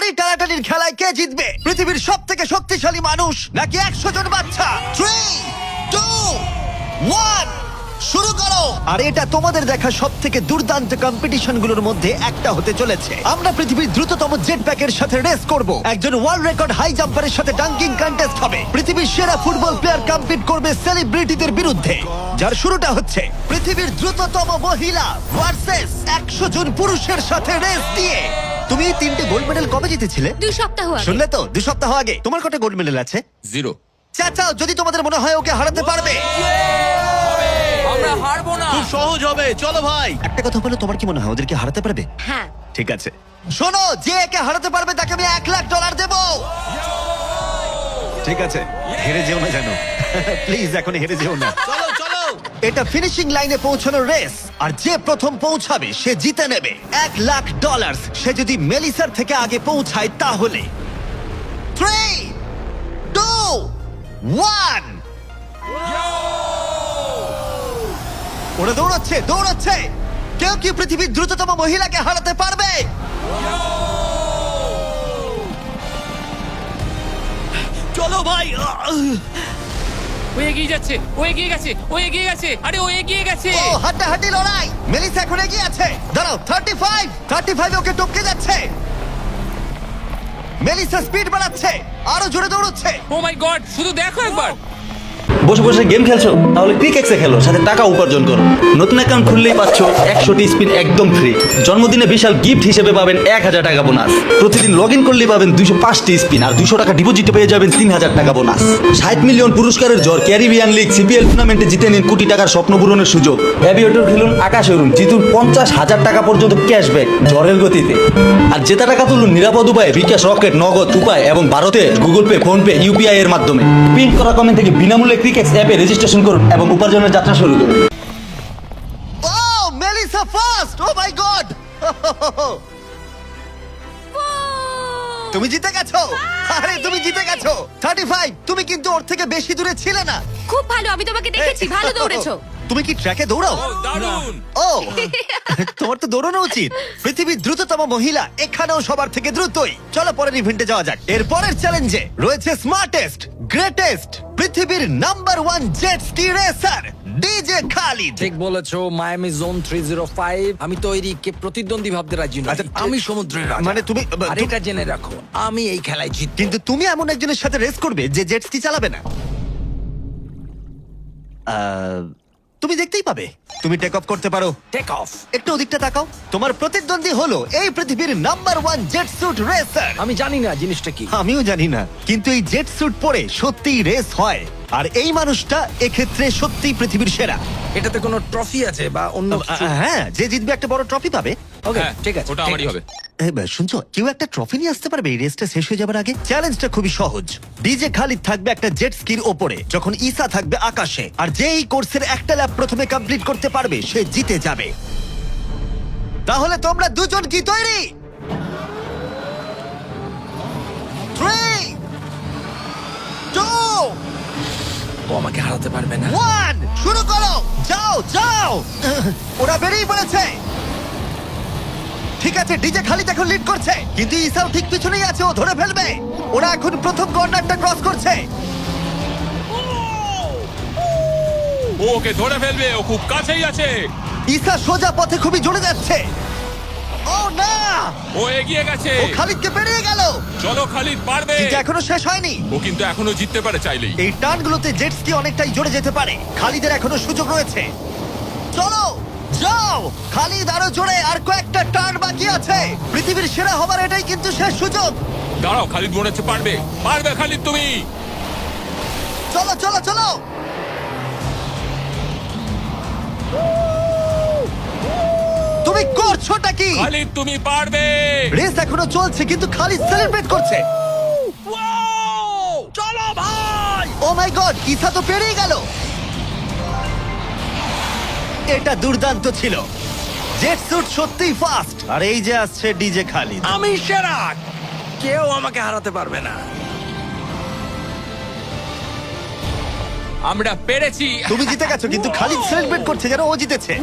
দড়ি টানাটানির খেলায় কে জিতবে? পৃথিবীর সব থেকে শক্তিশালী মানুষ নাকি একশো জন বাচ্চা? থ্রি টু ওয়ান শুরু করো। আর এটা তোমাদের দেখা সব থেকে দুর্দান্ত কম্পিটিশনগুলোর মধ্যে একটা হতে চলেছে। আমরা পৃথিবীর দ্রুততম জেট প্যাকের সাথে রেস করব। একজন ওয়ার্ল্ড রেকর্ড হাই জাম্পারের সাথে ডাঙ্কিং কন্টেস্ট হবে। পৃথিবীর সেরা ফুটবল প্লেয়ার কম্পিট করবে সেলিব্রিটিদের বিরুদ্ধে। যার শুরুটা হচ্ছে পৃথিবীর দ্রুততম মহিলা ভার্সেস একশো জন পুরুষের সাথে রেস দিয়ে। তুমি এই তিনটে গোল্ড মেডেল কবে জিতেছিলে? দুই সপ্তাহ আগে। শুনলে তো? দু সপ্তাহ আগে। তোমার কটা গোল্ড মেডেল আছে? জিরো চাচাও যদি তোমাদের মনে হয় ওকে হারাতে পারবে। আমরা হারবো না। খুব সহজ হবে। চলো ভাই। একটা কথা বলো তোমার কি মনে হয় ওদেরকে হারাতে পারবে? হ্যাঁ। ঠিক আছে। শোনো যে একে হারাতে পারবে তাকে আমি এক লাখ ডলার দেব। ঠিক আছে হেরে যেও না জানো প্লিজ এখন হেরে যেও না। চলো চলো। এটা ফিনিশিং লাইনে পৌঁছানোর রেস আর যে প্রথম পৌঁছাবে সে জিতে নেবে। এক লাখ ডলার সে যদি মেলিসার থেকে আগে পৌঁছায় তাহলে। থ্রি টু ওয়ান ওরা দৌড়চ্ছে দৌড়চ্ছে। কেউ কি পৃথিবীর দ্রুততম মহিলাকে হারাতে পারবে? চলো ভাই ও এগিয়ে যাচ্ছে ও এগিয়ে গেছে ও এগিয়ে গেছে আরে ও এগিয়ে গেছে। ও হাড্ডাহাড্ডি লড়াই। মেলিসা এখন এগিয়ে আছে। দাঁড়াও thirty five thirty five okay টপকে যাচ্ছে। মেলিসা স্পিড বাড়াচ্ছে আরও জোরে দৌড়চ্ছে। ও মাই গড শুধু দেখো একবার। বসে বসে গেম খেলছো? তাহলে ক্রিকেক্সে খেলো, সাথে টাকা উপার্জন করো। নতুন অ্যাকাউন্ট খুললেই পাচ্ছ একশোটি স্পিন একদম ফ্রি জন্মদিনে বিশাল গিফট হিসেবে পাবেন এক হাজার টাকা বোনাস প্রতিদিন লগ ইন করলেই পাবেন দুশো পাঁচটি স্পিন আর দুশো টাকা ডিপোজিটে পেয়ে যাবেন তিন হাজার টাকা বোনাস ষাট মিলিয়ন পুরস্কারের জ্বর ক্যারিবিয়ান লিগ সিপিএল টুর্নামেন্টে জিতে নিন কোটি টাকার স্বপ্ন পূরণের সুযোগ। অ্যাভিয়েটর খেলুন আকাশ উড়ুন জিতুন পঞ্চাশ হাজার টাকা পর্যন্ত ক্যাশব্যাক জ্বরের গতিতে। আর জেতা টাকা তুলুন নিরাপদ উপায়ে বিকাশ রকেট, নগদ উপায় এবং ভারতে Google Pay PhonePe UPI এর মাধ্যমে। পিন করা কমেন্ট থেকে বিনামূল্যে ক্রিকেক্স অ্যাপে রেজিস্ট্রেশন করুন এবং উপার্জনের যাত্রা শুরু করুন। Oh Melissa first oh my god তুমি জিতে গেছো! আরে তুমি জিতে গেছো! থার্টি ফাইভ তুমি কিন্তু ওর থেকে বেশি দূরে ছিলে না। খুব ভালো আমি তোমাকে দেখেছি ভালো দৌড়েছো। তুমি কি ট্র্যাকে দৌড়াও? ও দারুণ! ও তোমার তো দৌড়ানো উচিত। পৃথিবীর দ্রুততম মহিলা এখানেও সবার থেকে দ্রুতই। চলো পরের ইভেন্টে যাওয়া যাক। এর পরের চ্যালেঞ্জে রয়েছে স্মার্টেস্ট গ্রেটেস্ট পৃথিবীর number one jet ski racer DJ Khalid ঠিক বলেছ Miami zone three zero five আমি তৈরি কে প্রতিদ্বন্দ্বী ভাবতে রাজি নই। আচ্ছা, আমি সমুদ্রের রাজা। মানে তুমি- আর এটা জেনে রাখো আমি এই খেলায় জিত কিন্তু তুমি এমন একজনের সাথে রেস করবে যে জেট স্কি চালাবে না? আহ, তুমি দেখতেই পাবে। তুমি টেক অফ করতে পারো। টেক অফ একটু ওদিকটা তাকাও। তোমার প্রতিদ্বন্দ্বী হলো এই পৃথিবীর number one jet suit racer আমি জানি না জিনিসটা কি। আমিও জানি না কিন্তু এই জেট স্যুট পরে সত্যিই রেস হয়। আর এই মানুষটা এক্ষেত্রে সত্যিই পৃথিবীর সেরা। এটাতে কোনো ট্রফি আছে বা অন্য হ্যাঁ যে জিতবে একটা বড় ট্রফি পাবে। ওকে হ্যাঁ, ঠিক আছে ওটা আমারই হবে। শুনছো? কেউ একটা ট্রফি নিয়ে আসতে পারবে এই রেসটা শেষ হয়ে যাবার আগে। চ্যালেঞ্জটা খুবই সহজ। ডিজে খালিদ থাকবে একটা জেট স্কির ওপরে যখন ইসা থাকবে আকাশে। আর যে এই কোর্সের একটা ল্যাব প্রথমে কমপ্লিট করতে পারবে সে জিতে যাবে। তাহলে তোমরা দুজন কি তৈরি? ও আমাকে হারাতে পারবে না। ওয়ান শুরু করো। যাও যাও! ওরা বেরিয়ে পড়েছে। ঠিক আছে ডিজে খালি এখন লিড করছে। কিন্তু ইসাও ঠিক পিছনেই আছে ও ধরে ফেলবে। ওরা এখন প্রথম কর্নারটা ক্রস করছে। ও ওকে ধরে ফেলবে ও খুব কাছেই আছে। ইসা সোজা পথে খুবই জোরে যাচ্ছে। ও না! ও এগিয়ে গেছে। ও খালিদকে পেরিয়ে গেল। চলো খালিদ পারবে। কিন্তু এখনও শেষ হয়নি। ও কিন্তু এখনও জিততে পারে চাইলেই। এই টার্নগুলোতে জেট স্কি অনেকটাই জোরে যেতে পারে। খালিদের এখনও সুযোগ রয়েছে। চলো! যাও! খালিদ আরও জোরে আর কয়েকটা টার্ন বাকি আছে। পৃথিবীর সেরা হবার এটাই কিন্তু শেষ সুযোগ। দাঁড়াও খালিদ মনে হচ্ছে পারবে। পারবে খালিদ তুমি! চলো চলো চলো! তুমি করছোটা কি? খালিদ তুমি পারবে! রেস এখনও চলছে কিন্তু খালিদ সেলিব্রেট করছে। চলো ভাই! ও মাই গড ইসা তো পেরিয়ে গেল। এটা দুর্দান্ত ছিল। জেট স্যুট সত্যিই ফাস্ট আর এই যে আসছে ডিজে খালিদ আমি সেরা! কেউ আমাকে হারাতে পারবে না। আমরা পেরেছি। তুমি জিতে গেছো কিন্তু খালিদ সেলিব্রেট করছে যেন ও জিতেছে।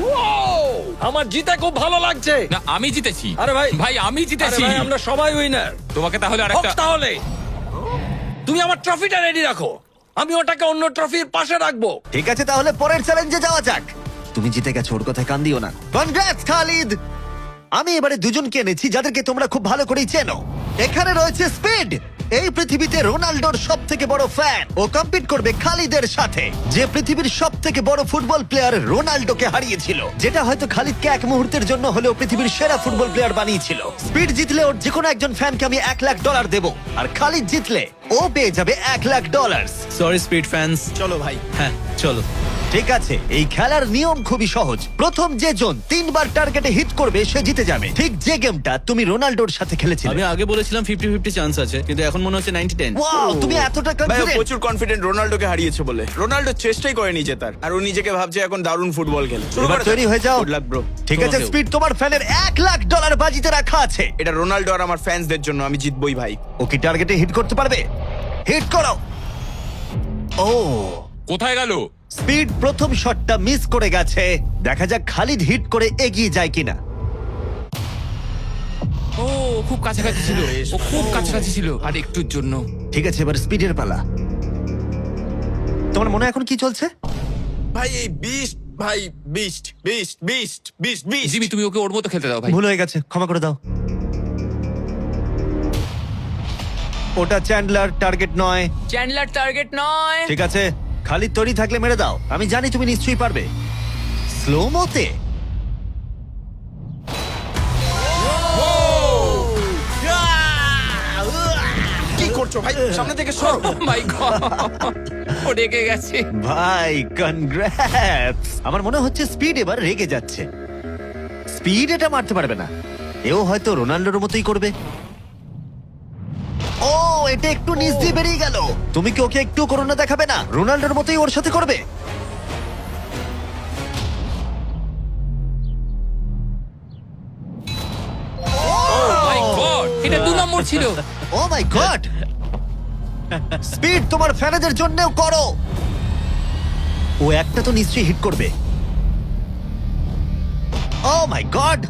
আমার জিতে খুব ভালো লাগছে। না আমি জিতেছি। আরে ভাই। ভাই আমি জিতেছি। ভাই, আমরা সবাই উইনার তোমাকে তাহলে আরেকটা তাহলে। তুমি আমার ট্রফিটা রেডি রাখো। আমি ওটাকে অন্য ট্রফির পাশে রাখব। ঠিক আছে তাহলে পরের চ্যালেঞ্জে যাওয়া যাক। তুমি জিতে গেছো ওর কথায় কান দিও না। কনগ্রাটস খালিদ আমি এবারে দুজনকে এনেছি যাদেরকে তোমরা খুব ভালো করেই চেনো। এখানে রয়েছে স্পিড এই পৃথিবীতে রোনাল্ডোর সব থেকে বড় ফ্যান ও কম্পিট করবে খালিদের সাথে। যে পৃথিবীর সব থেকে বড় ফুটবল প্লেয়ার রোনাল্ডোকে হারিয়েছিল। যেটা হয়তো খালিদকে এক মুহূর্তের জন্য হলেও পৃথিবীর সেরা ফুটবল প্লেয়ার বানিয়েছিল। স্পিড জিতলে ওর যে কোনো একজন ফ্যানকে আমি এক লাখ ডলার দেবো। আর খালিদ জিতলে ও পেয়ে যাবে এক lakh dollar sorry speed fans চলো ভাই। হ্যাঁ চলো। ঠিক আছে এই খেলার নিয়ম খুবই সহজ। প্রথম যে জন তিনবার টার্গেটে হিট করবে সে জিতে যাবে। ঠিক যে গেমটা তুমি রোনাল্ডোর সাথে খেলেছিলে। আমি আগে বলেছিলাম ফিফটি ফিফটি চান্স আছে কিন্তু এখন মনে হচ্ছে নাইনটি টেন ওয়াও তুমি এতটা ভাই ও কনফিডেন্ট প্রচুর কনফিডেন্ট রোনাল্ডোকে হারিয়েছে বলে। রোনাল্ডো চেষ্টাই করেনি জেতার আর ও নিজেকে ভাবছে এখন দারুণ ফুটবল খেলে। শুরু এবার করে তৈরি হয়ে যাও। গুড লাক ব্রো ঠিক আছে তোমাকেও। স্পিড তোমার ফ্যানের এক লাখ ডলার বাজিতে রাখা আছে। এটা রোনাল্ডো আর আমার ফ্যান্সদের জন্য আমি জিতবই ভাই। ও কি টার্গেটে হিট করতে পারবে? হিট করো ও। কোথায় গেল? স্পিড প্রথম শটটা মিস করে গেছে। দেখা যাক খালিদ হিট করে এগিয়ে যায় কিনা। ও খুব কাছাকাছি ছিল। ও খুব কাছাকাছি ছিল। আর একটুর জন্য। ঠিক আছে এবার স্পিডের পালা। তোমার মনে এখন কি চলছে? ভাই এই বিস্ট ভাই beast beast beast beast beast Jimmy তুমি ওকে ওর মতো খেলতে দাও ভাই। ভুল হয়ে গেছে ক্ষমা করে দাও। ওটা চ্যান্ডলার টার্গেট নয়। চ্যান্ডলার টার্গেট নয়। ঠিক আছে। খালি তৈরি থাকলে মেরে দাও। আমি জানি তুমি নিশ্চয়ই পারবে। স্লো মোতে কি করছ ভাই? সামনে থেকে সরো। মাই গড ও রেগে গেছে। ভাই কনগ্রাটস আমার মনে হচ্ছে স্পিড এবার রেগে যাচ্ছে। স্পিড এটা মারতে পারবে না। এও হয়তো রোনাল্ডোর মতোই করবে। এটা একটু নিচ দিয়ে বেরিয়ে গেল। তুমি কি ওকে একটু করোনা দেখাবে না? রোনাল্ডোর মতোই ওর সাথে করবে। এটা দু নম্বর ছিল। ও মাই গড স্পিড তোমার ফ্যানেদের জন্যও করো। ও একটা তো নিশ্চয়ই হিট করবে। ও মাই গড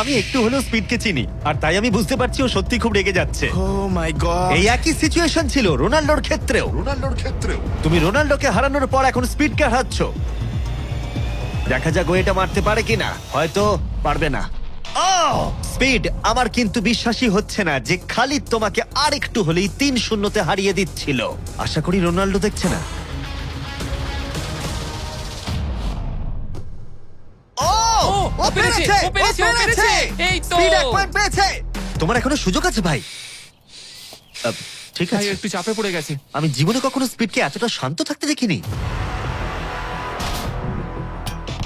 আমি একটু হলেও স্পিডকে চিনি আর তাই আমি বুঝতে পারছি ও সত্যি খুব রেগে যাচ্ছে। ও মাই গড এই একই সিচুয়েশন ছিল রোনাল্ডোর ক্ষেত্রেও। রোনাল্ডোর ক্ষেত্রেও। তুমি রোনাল্ডোকে হারানোর পর এখন স্পিডকে হারাচ্ছ। দেখা যাক ও এটা মারতে পারে কিনা। হয়তো পারবে না। স্পিড আমার কিন্তু বিশ্বাসই হচ্ছে না যে খালিদ তোমাকে আর একটু হলেই তিন শূন্যতে হারিয়ে দিচ্ছিল। আশা করি রোনাল্ডো দেখছে না। পেরেছে, ও পেরেছে, ও পেরেছে। এই তো। Speed এক point পেয়েছে তোমার এখনও সুযোগ আছে ভাই? আহ, ঠিক ভাই আছে। একটু চাপে পড়ে গেছে। আমি জীবনে কখনো স্পিডকে এতটা শান্ত থাকতে দেখিনি।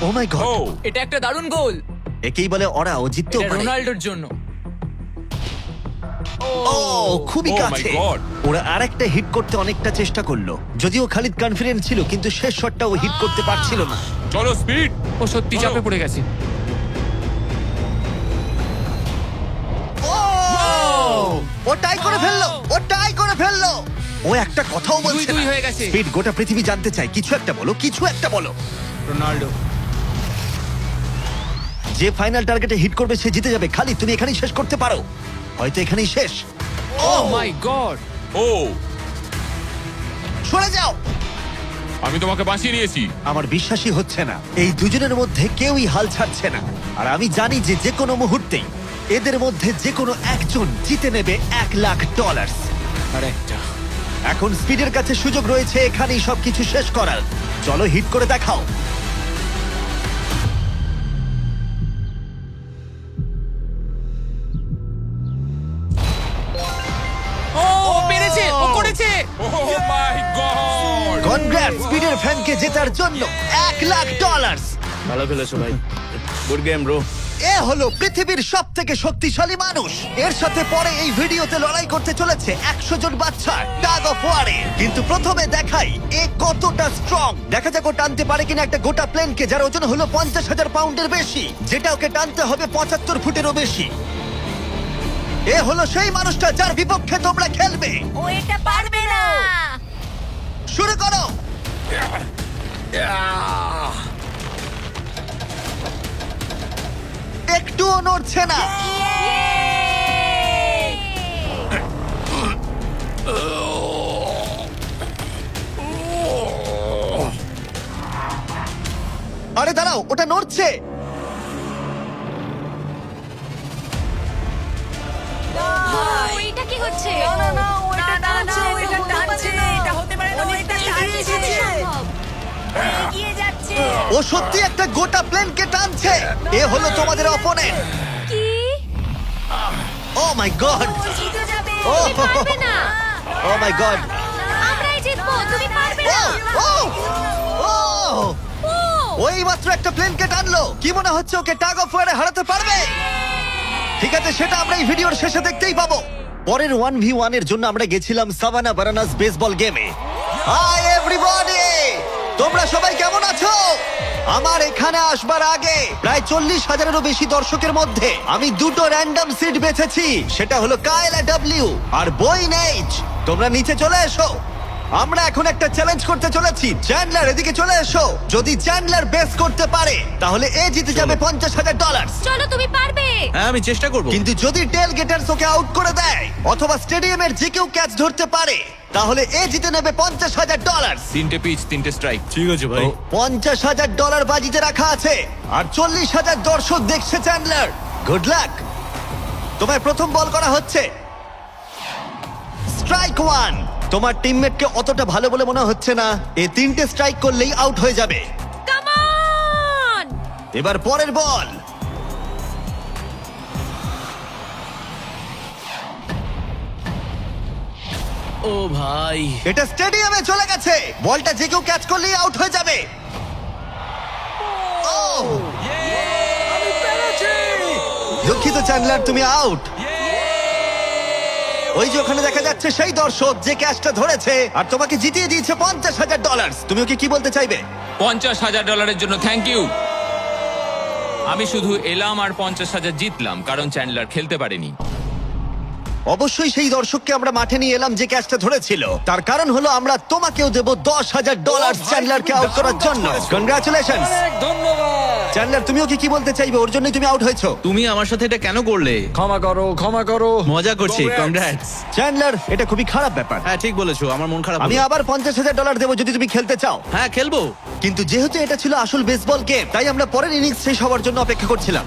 Oh my god. ও। এটা একটা দারুণ গোল। একেই বলে ওরা ও জিততেও এটা পারে। রোনাল্ডোর জন্য। ও খুবই Oh my কাছে। God. ওরা আরেকটা হিট করতে অনেকটা চেষ্টা করল। যদিও খালিদ কনফিডেন্ট ছিল কিন্তু শেষ শটটা ও হিট করতে পারছিল না। চলো স্পিড। ও সত্যি চাপে পড়ে গেছে। ও টাই করে ফেলল ও। টাই করে ফেলল। ও একটা কথাও বলছে দুই দুই না। হয়ে গেছে। স্পিড গোটা পৃথিবী জানতে চায়। কিছু একটা বলো কিছু একটা বলো। রোনাল্ডো। যে ফাইনাল টার্গেটে হিট করবে সে জিতে যাবে। খালি তুমি এখানেই শেষ করতে পারো। হয়তো এখানেই শেষ। ও। My God oh. সরে যাও। আমি তোমাকে বাঁচিয়ে নিয়েছি। আমার বিশ্বাসই হচ্ছে না। এই দুজনের মধ্যে কেউই হাল ছাড়ছে না। আর আমি জানি যে যে কোনো মুহূর্তেই এদের মধ্যে যে কোনো একজন জিতে নেবে এক লাখ ডলার আর একটা। এখন স্পিডের কাছে সুযোগ রয়েছে এখানেই সবকিছু শেষ করার। চলো হিট করে দেখাও। ও ও পেরেছে ও করেছে। ও মাই গড। কনগ্রাট স্পিডের ফ্যানকে জেতার জন্য এক লাখ ডলার ভালো খেলেছো ভাই। গুড গেম ব্রো এ হলো পৃথিবীর সব থেকে শক্তিশালী মানুষ। এর সাথে পরে এই ভিডিওতে লড়াই করতে চলেছে একশো জন বাচ্চা টাগ অফ ওয়ারে। কিন্তু প্রথমে দেখাই এ কতটা স্ট্রং দেখা যাক ও টানতে পারে কিনা একটা গোটা প্লেনকে যার ওজন হলো পঞ্চাশ হাজার পাউন্ডের বেশি। যেটা ওকে টানতে হবে পঁচাত্তর ফুটেরও বেশি। এ হলো সেই মানুষটা যার বিপক্ষে তোমরা খেলবে। ও এটা পারবে না। শুরু করো। একটুও নড়ছে না। আরে দাঁড়াও ওটা নড়ছে। এটা কি হচ্ছে না না না ওটা টানছে ওটা টানছে এটা হতে পারে না ওটা টানছে। এগিয়ে যাচ্ছে। ও সত্যি একটা গোটা প্লেনকে টানছে। এ হলো তোমাদের অপোনেন্ট কি? ও মাই গড। ও জিতে যাবে। ও। তুমি পারবে না। Oh my God. আমরাই জিতবো তুমি পারবে না। ও ওই মাত্র একটা প্লেনকে টানলো। কি মনে হচ্ছে ওকে টাগ অফ ওয়ারে হারাতে পারবে? ঠিক আছে সেটা আমরা এই ভিডিওর শেষে দেখতেই পাবো। পরের ওয়ান ভি ওয়ানের জন্য আমরা গেছিলাম সাভানা বারানাস বেসবল গেমে এভরিবডি তোমরা সবাই কেমন আছো? আমার এখানে আসবার আগে প্রায় চল্লিশ হাজারেরও বেশি দর্শকের মধ্যে আমি দুটো র্যান্ডম সিট বেছেছি। সেটা হলো কায়লা ডাব্লিউ আর বই নেইচ তোমরা নিচে চলে এসো। আমরা এখন একটা চ্যালেঞ্জ করতে চলেছি। চ্যান্ডলার এদিকে চলে এসো। যদি চ্যান্ডলার বেস করতে পারে তাহলে এ জিতে যাবে পঞ্চাশ হাজার ডলার চলো তুমি পারবে। হ্যাঁ আমি চেষ্টা করব। কিন্তু যদি টেল গেটার্স ওকে আউট করে দেয় অথবা স্টেডিয়ামের যে কেউ ক্যাচ ধরতে পারে তাহলে এ জিতে নেবে পঞ্চাশ হাজার ডলার তিনটে পিচ তিনটে স্ট্রাইক ঠিক আছে ভাই। পঞ্চাশ হাজার ডলার বাজিতে রাখা আছে। আর চল্লিশ হাজার দর্শক দেখছে চ্যান্ডলার গুড লাক তোমায় প্রথম বল করা হচ্ছে। স্ট্রাইক ওয়ান তোমার টিমমেটকে অতটা ভালো বলে মনে হচ্ছে না। এ তিনটে স্ট্রাইক করলেই আউট হয়ে যাবে। এবার পরের বল ও ভাই। এটা স্টেডিয়ামে চলে গেছে। বলটা যে কেউ ক্যাচ করলেই আউট হয়ে যাবে। Oh! দুঃখিত চ্যান্ডলার তুমি আউট ওই যে ওখানে দেখা যাচ্ছে সেই দর্শক যে ক্যাশটা ধরেছে আর তোমাকে জিতিয়ে দিয়েছে পঞ্চাশ হাজার ডলার তুমি ওকে কি বলতে চাইবে? পঞ্চাশ হাজার ডলারের জন্য থ্যাংক ইউ আমি শুধু এলাম আর পঞ্চাশ হাজার জিতলাম কারণ চ্যান্ডলার খেলতে পারেনি। অবশ্যই সেই দর্শককে আমরা মাঠে নিয়ে এলাম যে ক্যাচটা ধরেছিল। তার কারণ হলো আমরা তোমাকেও দেব দশ হাজার ডলার চ্যান্ডলারকে আউট করার জন্য। কনগ্রাচুলেশন চ্যান্ডলার তুমিও কি কি বলতে চাইবে? ওর জন্যই তুমি আউট হয়েছো। তুমি আমার সাথে এটা কেন করলে? ক্ষমা করো ক্ষমা করো। মজা করছি কংগ্রাটস চ্যান্ডলার এটা খুবই খারাপ ব্যাপার। হ্যাঁ ঠিক বলেছ আমার মন খারাপ আমি হলো। আবার পঞ্চাশ হাজার ডলার দেবো যদি তুমি খেলতে চাও। হ্যাঁ খেলব। কিন্তু যেহেতু এটা ছিল আসল বেসবল গেম তাই আমরা পরের ইনিংস শেষ হওয়ার জন্য অপেক্ষা করছিলাম।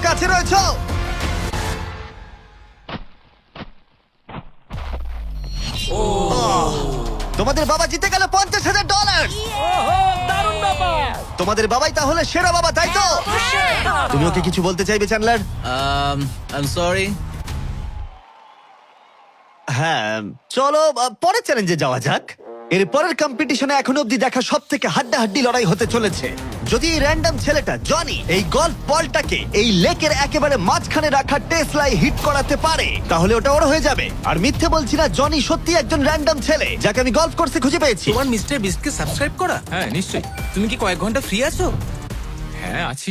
কাছে রয়েছো। তোমাদের বাবা জিতে গেল পঞ্চাশ হাজার ডলার তোমাদের বাবাই তাহলে সেরা বাবা তাই তো? তুমি ওকে কিছু বলতে চাইবে চ্যান্ডলার আই সরি হ্যাঁ চলো আহ, পরের চ্যালেঞ্জে যাওয়া যাক। এর পরের কম্পিটিশনে এখন অব্দি দেখা সব থেকে হাড্ডাহাড্ডি লড়াই হতে চলেছে। যদি এই র্যান্ডম ছেলেটা জনি এই গল্ফ বলটাকে এই লেকের একেবারে মাঝখানে রাখা টেসলাই হিট করাতে পারে তাহলে ওটা ওর হয়ে যাবে। আর মিথ্যে বলছি না জনি সত্যি একজন র্যান্ডম ছেলে যাকে আমি গল্ফ কোর্সে খুঁজে পেয়েছি। তোমার মিস্টার বিস্টকে সাবস্ক্রাইব করা? হ্যাঁ নিশ্চয়ই। তুমি কি কয়েক ঘণ্টা ফ্রি আছো? হ্যাঁ আছি।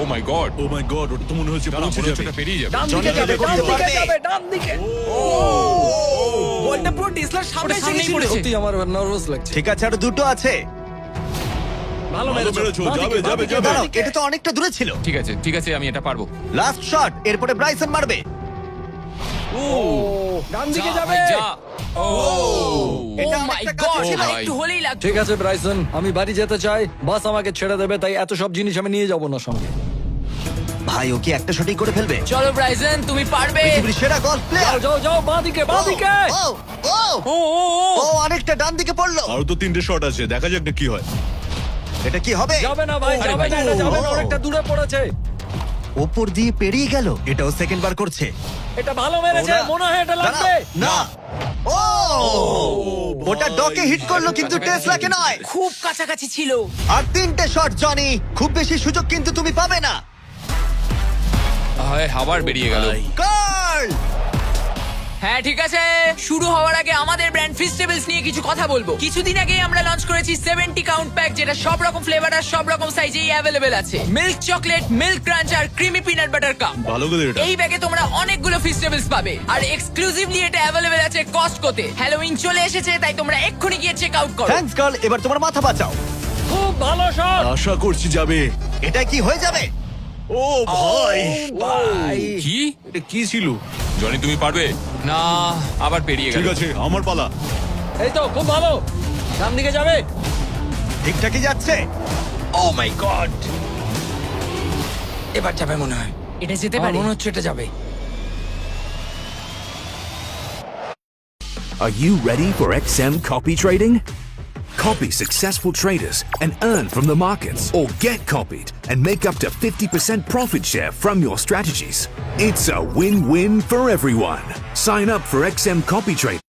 oh my God oh my God ওটা তো মনে হচ্ছে পৌঁছে যাবে। ওটা পেরিয়ে যাবে। ডান দিকে যাবে ডান দিকে যাবে ডান দিকে। ও বলটা পুরো টেসলার সামনে এসে গেছিল। সত্যি আমার নার্ভাস লাগছে। ঠিক আছে আর দুটো আছে। ভালো মেরেছো। যাবে, যাবে, যাবে। দাঁড়াও এটা তো অনেকটা দূরে ছিল। ঠিক আছে ঠিক আছে আমি এটা পারব। লাস্ট শট এরপরে ব্রাইসন মারবে। ও ডান দিকে যাবে। যা। ও। এটা ও মাই গড একটু হলেই লাগতো। ঠিক আছে ব্রাইসন আমি বাড়ি যেতে চাই বাস আমাকে ছেড়ে দেবে তাই এত সব জিনিস আমি নিয়ে যাব না সঙ্গে। ভাই ও কি একটা শটই করে ফেলবে? চলো ব্রাইসন তুমি পারবে। পৃথিবীর সেরা গলফ প্লেয়ার যাও যাও বাঁ দিকে বাঁ ও ও। ও ও ও। ও অনেকটা ডান দিকে পড়ল। আরও তো তিনটে শট আছে দেখা যাক না কি হয়। এটা কি হবে? যাবে না ভাই আরে যাবে ভাই। না এটা যাবে না ও। অনেকটা দূরে পড়েছে। ওপর দিয়ে পেরিয়ে গেল এটাও সেকেন্ড বার করছে। এটা ভালো মেরেছে ওরা- মনে হয় এটা লাগবে। দাঁড়াও, না। ও! ওটা ডকে হিট করল কিন্তু টেসলাকে নয়। খুব কাছাকাছি ছিল। আর তিনটে শট জনি খুব বেশি সুযোগ কিন্তু তুমি পাবে না। হায় আবার বেরিয়ে গেল। কার্ল হ্যাঁ ঠিক আছে। শুরু হওয়ার আগে আমাদের ব্র্যান্ড ফেস্টিভ্যালস নিয়ে কিছু কথা বলব। কিছুদিন আগে আমরা লঞ্চ করেছি 70 কাউন্ট প্যাক যেটা সব রকম ফ্লেভার আর সব রকম সাইজেই অ্যাভেলেবেল আছে। মিল্ক চকলেট মিল্ক ক্রাঞ্চ আর ক্রিমি পিনাট বাটার কাপ ভালো করে এটা। এই ব্যাগে তোমরা অনেকগুলো ফেস্টিভ্যালস পাবে। আর এক্সক্লুসিভলি এটা অ্যাভেলেবেল আছে কস্টকোতে হ্যালোউইন চলে এসেছে তাই তোমরা এক্ষুনি গিয়ে চেক আউট করো। থ্যাঙ্কস কার্ল এবার তোমার মাথা বাঁচাও। খুব ভালো শট আশা করছি যাবে। এটা কি হয়ে যাবে? ও ভাই কি? এটা কি ছিল? জনি তুমি পারবে? না আবার পেরিয়ে গেল। ঠিক আছে আমার পালা। এই তো খুব ভালো। দিকে যাবে? ঠিকঠাকই যাচ্ছে? Oh my God. এবার যাবে মনে হয়। এটা যেতে পারে। মনে হচ্ছে এটা যাবে। Are you ready for XM copy trading? Copy successful traders and earn from the markets, or get copied and make up to 50% profit share from your strategies. It's a win win for everyone. Sign up for XM copy trade.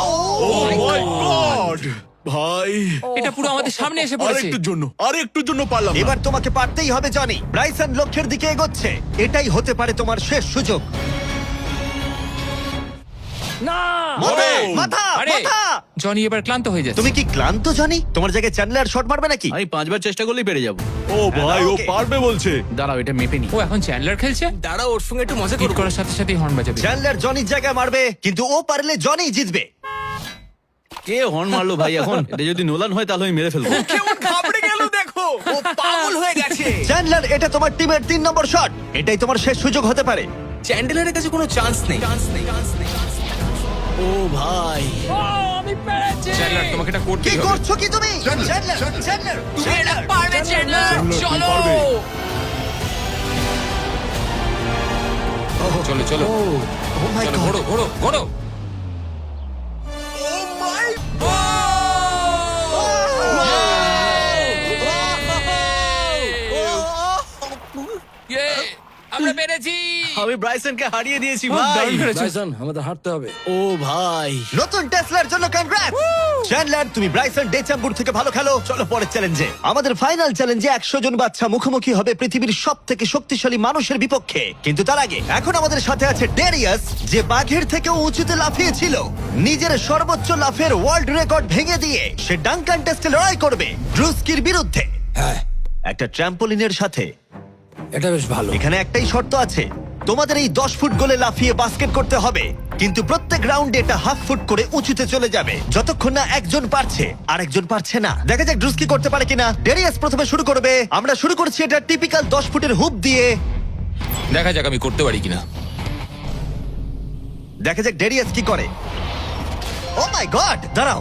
Oh my God ভাই এটা পুরো আমাদের সামনে এসে পড়েছে আরেকটুর জন্য আরেকটুর জন্য পারলাম না। এবার তোমাকে পারতেই হবে জনি ব্রাইসন লক্ষ্যের দিকে এগোচ্ছে এটাই হতে পারে তোমার শেষ সুযোগ না! মাথা মাথা আরে! মাথা! জনি এবার ক্লান্ত হয়ে যাচ্ছে। তুমি কি ক্লান্ত জনি? তোমার জায়গায় চ্যান্ডলার শট মারবে নাকি? আমি পাঁচবার চেষ্টা করলেই পেরে যাব। ও ভাই ও। পারবে বলছে। দাঁড়াও এটা মেপে নি। ও এখন চ্যান্ডলার খেলছে? দাঁড়াও ওর সঙ্গে একটু মজা হিট করব। করার সাথে সাথে হর্ন বাজাবে। চ্যান্ডলার জনির জায়গায় মারবে কিন্তু ও পারলে জনি জিতবে। কে হর্ন মারলো ভাই এখন? এটা যদি নোলান হয় তাহলে আমি মেরে ফেলব। কেমন ঘাবড়ে গেল দেখো! ও পাগল হয়ে গেছে। চ্যান্ডলার এটা তোমার টিমের তিন নম্বর শট এটাই তোমার শেষ সুযোগ হতে পারে। চ্যান্ডেলারের কাছে কোনো চান্স নেই। চান্স নেই চান্স নেই। ও ভাই। আমি পেরেছি। চ্যান্ডলার তোমাকে এটা কি হবে। করছ কি তুমি? চ্যান্ডলার চ্যান্ডলার তুমি এটা পারবে চ্যান্ডলার চলো। চলো চলো। ও মাই চলো গড ঘোড়ো ঘোড়ো! আমরা পেরেছি। আমি ব্রাইসনকে হারিয়ে দিয়েছি ভাই। ব্রাইসন আমাদের হাঁটতে হবে। ও ভাই। নতুন টেসলার জন্য কনগ্রাটস চ্যান্ডলার তুমি ব্রাইসন ডেচাম্বুর থেকে ভালো খেলো। চলো পরের চ্যালেঞ্জে আমাদের ফাইনাল চ্যালেঞ্জে একশো জন বাচ্চা মুখোমুখি হবে পৃথিবীর সব থেকে শক্তিশালী মানুষের বিপক্ষে। কিন্তু তার আগে এখন আমাদের সাথে আছে ডেরিয়াস যে বাঘের থেকে উঁচুতে লাফিয়েছিল। নিজের সর্বোচ্চ লাফের ওয়ার্ল্ড রেকর্ড ভেঙে দিয়ে সে ডাঙ্কান টেস্টে লড়াই করবে ড্রুস্কির বিরুদ্ধে। হ্যাঁ। একটা ট্র্যাম্পোলিনের সাথে। এটা বেশ ভালো। এখানে একটাই শর্ত আছে। তোমাদের এই দশ ফুট গোলে লাফিয়ে বাস্কেট করতে হবে। কিন্তু প্রত্যেক রাউন্ডে এটা হাফ ফুট করে উঁচুতে চলে যাবে। যতক্ষণ না একজন পারছে আর একজন পারছে না। দেখা যাক ড্রুস্কি করতে পারে কিনা। ডেরিয়াস প্রথমে শুরু করবে। আমরা শুরু করছি এটা টিপিক্যাল দশ ফুটের হুপ দিয়ে। দেখা যাক আমি করতে পারি কিনা। দেখা যাক ডেরিয়াস কি করে। ও মাই গড দাঁড়াও।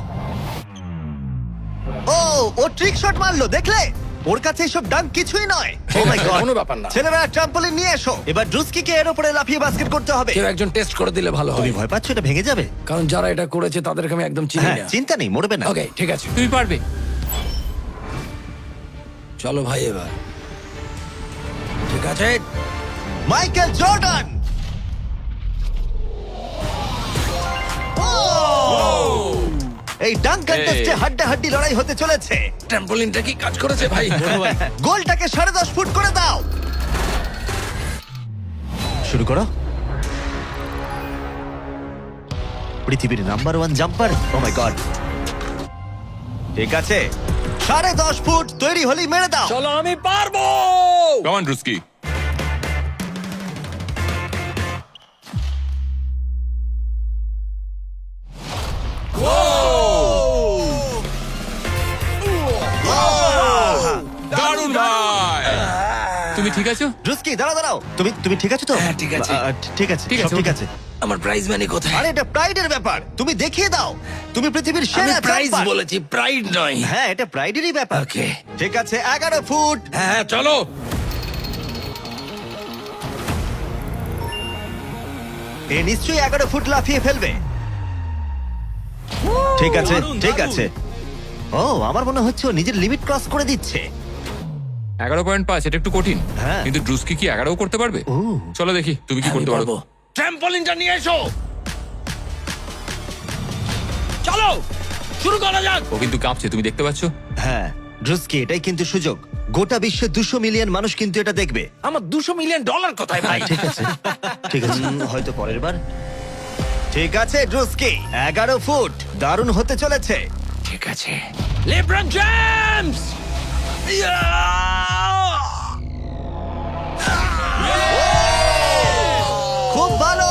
ও ও ট্রিক শট মারলো দেখলে? ওর কাছে এসব ডাঙ্ক কিছুই নয়। ও মাই গড কোনো ব্যাপার না। ছেলেরা ট্রাম্পলিন নিয়ে এসো। এবার ড্রুস্কিকে এর উপরে লাফিয়ে বাস্কেট করতে হবে। কেউ একজন টেস্ট করে দিলে ভালো তুমি হয়। ভয় পাচ্ছ এটা ভেঙে যাবে? কারণ যারা এটা করেছে তাদেরকে আমি একদম চিনি হ্যাঁ না। চিন্তা নেই মরবে না। ওকে ঠিক আছে। তুমি পারবে। চলো ভাই এবার। ঠিক আছে? মাইকেল জর্ডান ডাঙ্কান এই। টেস্টে হাড্ডা হাড্ডি লড়াই হতে চলেছে। ট্রাম্পোলিনটা কি কাজ করেছে ভাই? গোলটাকে সাড়ে দশ ফুট করে দাও। শুরু করো। পৃথিবীর number one jumper oh my God ঠিক আছে। সাড়ে দশ ফুট তৈরি হলেই মেরে দাও। চলো আমি পারব! কমান রুস্কি তুমি ঠিক আছো? রুস্কি দাঁড়াও দাঁড়াও। তুমি তুমি ঠিক আছো তো? হ্যাঁ, ঠিক আছে। ঠিক আছে ঠিক সব আছে, ঠিক ওকে। আছে। আমার প্রাইজ মানি কোথায়? আরে এটা প্রাইডের ব্যাপার। তুমি দেখিয়ে দাও। তুমি পৃথিবীর আমি সেরা প্রাইজ jumper। বলেছি প্রাইড নয়। হ্যাঁ এটা প্রাইডেরই ব্যাপার। Okay. ঠিক আছে এগারো ফুট। হ্যাঁ চলো। এ নিশ্চয়ই এগারো ফুট লাফিয়ে ফেলবে। ঠিক আছে দারুণ, ঠিক দারুণ। আছে। ও আমার মনে হচ্ছে ও নিজের লিমিট ক্রস করে দিচ্ছে। এগারো পয়েন্ট পাঁচ এটা একটু কঠিন। হ্যাঁ। কিন্তু ড্রুস্কি কি এগারো করতে পারবে? চলো দেখি তুমি কি করতে পারব। ট্র্যাম্পলিনটা নিয়ে এসো। চলো শুরু করা যাক। ও কিন্তু কাঁপছে তুমি দেখতে পাচ্ছ? হ্যাঁ ড্রুস্কি এটাই কিন্তু সুযোগ। গোটা বিশ্বে দুশো মিলিয়ন মানুষ কিন্তু এটা দেখবে। আমার দুশো মিলিয়ন ডলার কোথায় ভাই? ঠিক আছে। ঠিক আছে। উম, হয়তো পরের বার। ঠিক আছে ড্রুস্কি এগারো ফুট। দারুণ হতে চলেছে। ঠিক আছে। লেব্রন জেমস খুব ভালো।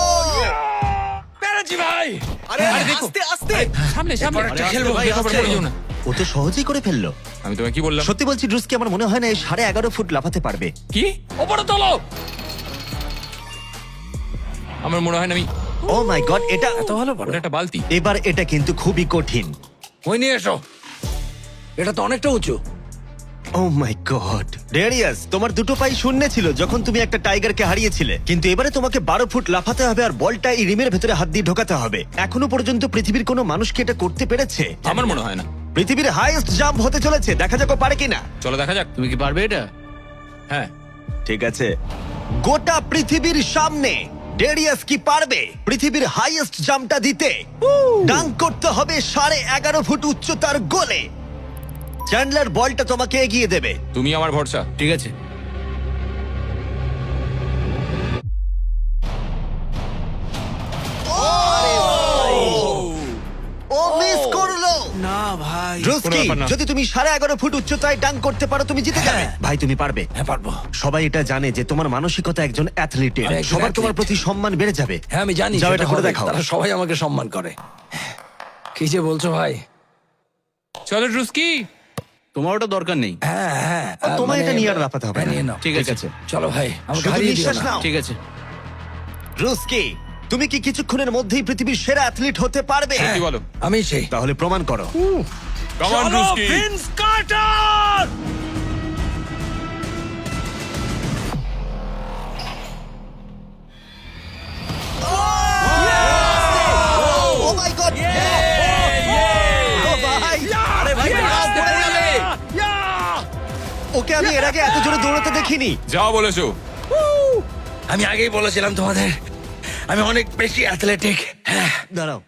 পেরেছি ভাই। আরে আস্তে আস্তে। সামনে সামনে। একটা খেলব ভাই, দেখো, আস্তে। পড়ে যেও না। ও তো সহজেই করে ফেলল। আমি তোমায় কি বললাম? সত্যি বলছি ড্রুস্কি আমার মনে হয় না এই সাড়ে এগারো ফুট লাফাতে পারবে। কি? ওপরে তোলো! আমার মনে হয় না আমি ও মাই গড এটা এত ভালো ওটা একটা বালতি। এবার এটা কিন্তু খুবই কঠিন। ওই নিয়ে এসো? এটা তো অনেকটা উঁচু। ও মাই গড ডেরিয়াস তোমার দুটো পাই শূন্য ছিল যখন তুমি একটা টাইগারকে হারিয়েছিলে। কিন্তু এবারে তোমাকে বারো ফুট লাফাতে হবে আর বলটা এই রিমের ভেতরে হাত দিয়ে ঢোকাতে হবে। এখনও পর্যন্ত পৃথিবীর কোনো মানুষকে এটা করতে পেরেছে? আমার মনে হয় না। পৃথিবীর হাইয়েস্ট জাম্প হতে চলেছে। দেখা যাক ও পারে কিনা। চলো দেখা যাক। তুমি কি পারবে এটা? হ্যাঁ। ঠিক আছে। গোটা পৃথিবীর সামনে ডেরিয়াস কি পারবে? পৃথিবীর হাইয়েস্ট জাম্পটা দিতে। ডাঙ্ক করতে হবে সাড়ে এগারো ফুট উচ্চতার গোলে। চ্যান্ডলার বলটা তোমাকে এগিয়ে দেবে। তুমি আমার ভরসা। ঠিক আছে। ও! মিস করল! না ভাই। ড্রুস্কি ব্যাপার না। যদি তুমি সাড়ে এগারো ফুট উচ্চতায় ডাঙ্ক করতে পারো তুমি জিতে যাবে। ভাই তুমি পারবে। হ্যাঁ পারব। সবাই এটা জানে যে তোমার মানসিকতা একজন অ্যাথলিটের আমি একজন সবার তোমার athlete। প্রতি সম্মান বেড়ে যাবে। হ্যাঁ আমি জানি যাও সেটা এটা করে হবে। দেখাও। তারা সবাই আমাকে সম্মান করে। কি যে বলছো ভাই? চলো ড্রুস্কি তোমার ওটা দরকার নেই। হ্যাঁ হ্যাঁ। তোমার মানে- এটা নিয়ে আর লাফাতে হবে হ্যাঁ, না। নিয়ে নাও। ঠিক আছে। চলো ভাই আমাকে শুধু হারিয়ে দিও নিঃশ্বাস না। নাও। ঠিক আছে। রুস্কি তুমি কি কিছুক্ষণের মধ্যেই পৃথিবীর সেরা অ্যাথলিট হতে পারবে? কি বলো। আমি সেই। তাহলে প্রমাণ করো। কমান ভিন্স কার্টার ওকে আমি এর আগে এত জোরে দৌড়াতে দেখিনি। যা বলেছ। আমি আগেই বলেছিলাম তোমাদের আমি অনেক বেশি অ্যাথলেটিক হ্যাঁ। দাঁড়াও।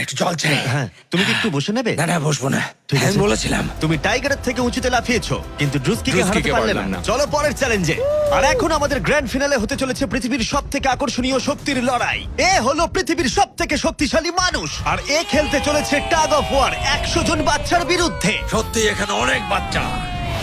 একটু জল চাই। হ্যাঁ তুমি কি একটু বসে নেবে? না না বসবো না। হ্যাঁ, আমি বলেছিলাম। তুমি টাইগারের থেকে উঁচুতে লাফিয়েছো কিন্তু ড্রুস্কিকে হারাতে পারলে না। না। চলো পরের চ্যালেঞ্জে আর এখন আমাদের গ্র্যান্ড ফিনালে হতে চলেছে পৃথিবীর সব থেকে আকর্ষণীয় শক্তির লড়াই। এ হলো পৃথিবীর সব থেকে শক্তিশালী মানুষ। আর এ খেলতে চলেছে টাগ অফ ওয়ার একশো জন বাচ্চার বিরুদ্ধে। সত্যি এখানে অনেক বাচ্চা।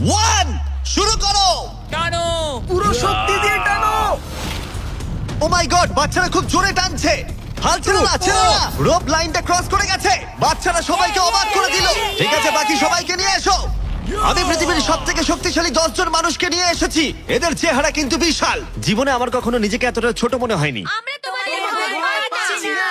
ওয়ান শুরু করো। টানো। পুরো শক্তি দিয়ে টানো। ও মাই গড বাচ্চারা খুব জোরে টানছে। হাল ছেড়ো না ছেড়ো না। রোপ লাইনটা ক্রস করে গেছে। বাচ্চারা সবাইকে অবাক করে দিল। ঠিক আছে বাকি সবাইকে নিয়ে এসো। আমি পৃথিবীর সব থেকে শক্তিশালী দশজন মানুষকে নিয়ে এসেছি। এদের চেহারা কিন্তু বিশাল। জীবনে আমার কখনো নিজেকে এতটা ছোট মনে হয়নি। আমরা তোমাদের ভয় পাচ্ছি না।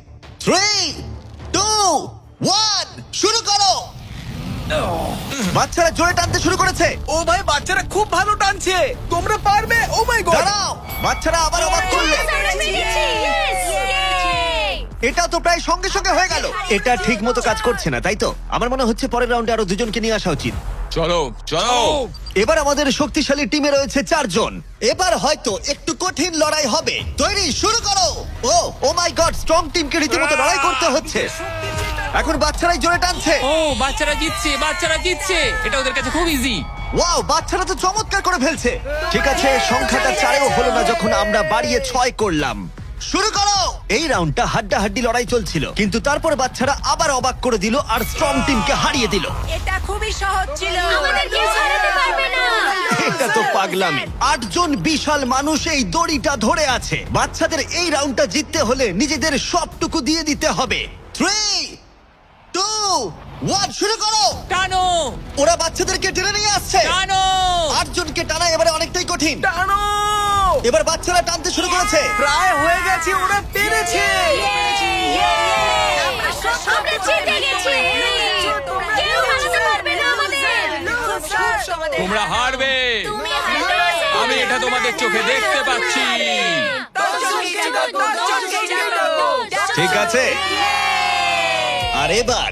থ্রি টু ওয়ান শুরু করো। বাচ্চারা জোরে টানতে শুরু করেছে। ও ভাই বাচ্চারা খুব ভালো টানছে। তোমরা পারবে? Oh my God. দাঁড়াও বাচ্চারা আবার অবাক করলে! এটাও তো প্রায় সঙ্গে সঙ্গে হয়ে গেল। এটা ঠিক মতো কাজ করছে না তাই তো? আমার মনে হচ্ছে পরের রাউন্ডে আরও দুজনকে নিয়ে আসা উচিত। চলো চলো। এবার আমাদের শক্তিশালী টিমে রয়েছে চারজন। এবার হয়তো একটু কঠিন লড়াই হবে। তৈরি শুরু করো। ও ও মাই গড স্ট্রং টিমকে রীতিমতো লড়াই করতে হচ্ছে। এখন বাচ্চারাই জোরে টানছে। ও বাচ্চারা জিতছে বাচ্চারা জিতছে। এটা ওদের কাছে খুব ইজি ওয়াও বাচ্চারা তো চমৎকার করে ফেলছে। ঠিক আছে সংখ্যাটা চারেও হলো না যখন আমরা বাড়িয়ে ছয় করলাম। শুরু করো। এই রাউন্ডটা হাড্ডাহাড্ডি লড়াই চলছিল কিন্তু তারপর বাচ্চারা আবার অবাক করে দিল আর স্ট্রং টিমকে হারিয়ে দিল। এটা খুবই সহজ ছিল। আমাদের কেউ ছাড়াতে পারবে না। এটা তো পাগলামি। আটজন বিশাল মানুষ এই দড়িটা ধরে আছে। বাচ্চাদের এই রাউন্ডটা জিততে হলে নিজেদের সবটুকু দিয়ে দিতে হবে। থ্রি টু ওয়ান শুরু করো। টানো। ওরা বাচ্চাদেরকে টেনে নিয়ে আসছে। টানো। আটজনকে টানা এবারে অনেকটাই কঠিন। টানো। এবার বাচ্চারা টানতে শুরু করেছে। প্রায় হয়ে গেছে ওরা পেরেছে। আমরা জিতে গেছি কেউ হারাতে পারবে না আমাদের খুব সহজ আমাদের তোমরা হারবে। হারবে আমি এটা তোমাদের চোখে দেখতে পাচ্ছি। ঠিক আছে। আর এবার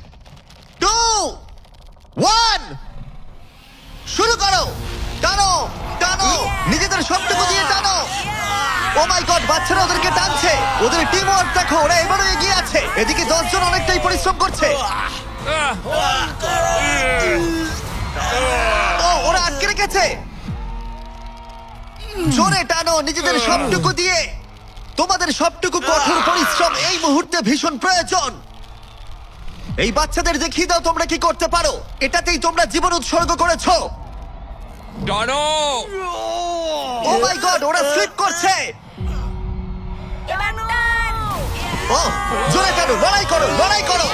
টু ওয়ান শুরু করো। টানো টানো। নিজেদের সবটুকু দিয়ে টানো। ও মাই গড বাচ্চারা ওদেরকে টানছে। ওদের টিম ওয়ার্ক দেখো ওরা এবারও এগিয়ে আছে। এদিকে দশজন অনেকটাই পরিশ্রম করছে। ও ওরা আটকে রেখেছে। জোরে টানো নিজেদের সবটুকু দিয়ে। তোমাদের সবটুকু কঠোর পরিশ্রম এই মুহূর্তে ভীষণ প্রয়োজন। এই বাচ্চাদের দেখিয়ে দাও তোমরা কি করতে পারো। এটাতেই তোমরা জীবন উৎসর্গ করেছ। টানো ও মাই গড ওরা স্লিপ করছে। ও জোরে টানো লড়াই করো লড়াই করো।